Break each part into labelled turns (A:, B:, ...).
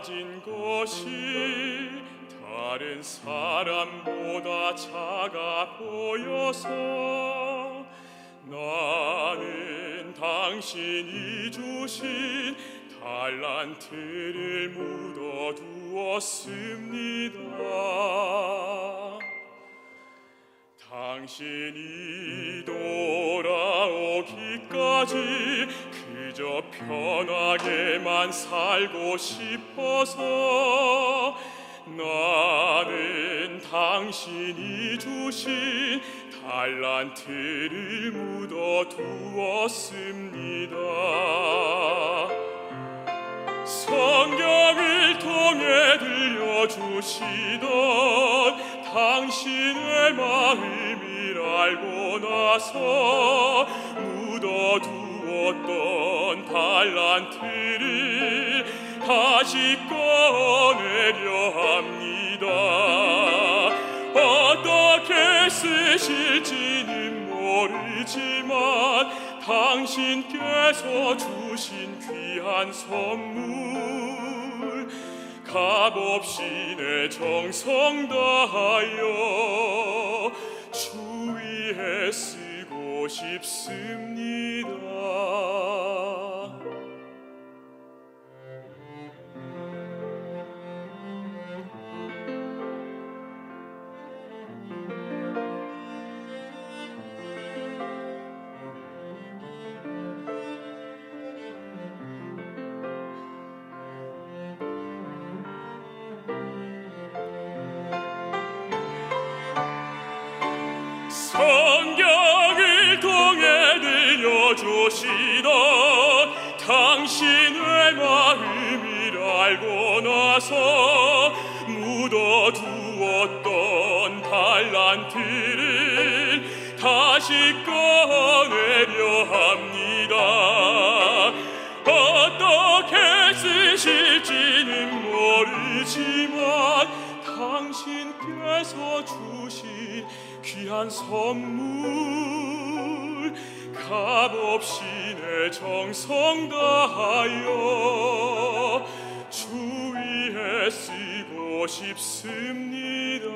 A: 가진 것이 다른 사람보다 작아 보여서 나는 당신이 주신 달란트를 묻어두었습니다. 당신이 돌아오기까지 그저 편하게만 살고 싶어서 나는 당신이 주신 달란트를 묻어 두었습니다. 성경을 통해 들려주시던 당신의 마음을 알고 나서 묻어두었던 달란트를 다시 꺼내려 합니다. 어떻게 쓰실지는 모르지만 당신께서 주신 귀한 선물 값없이 내 정성 다하여 주 위에 쓰고 싶습니다. 주시던 당신의 마음을 알고 나서 묻어두었던 달란트를 다시 꺼내려 합니다. 당신께서 주신 귀한 선물 값없이 내 정성 다하여 주 위에 쓰고 싶습니다.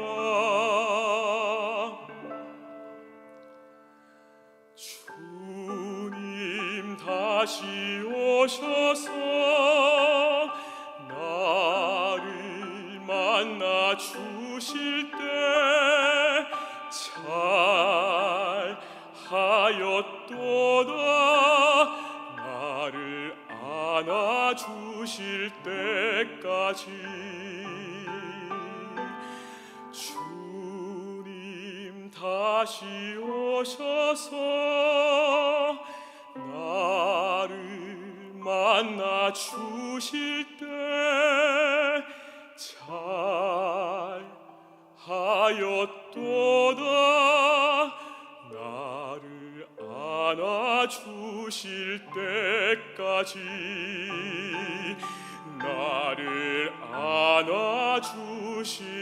A: 주님 다시 오셔서 하였도다. 나를 안아 주실 때까지 주님 다시 오셔서 나를 만나 주실 때잘 하였도다 주실 때까지 나를 안아 주실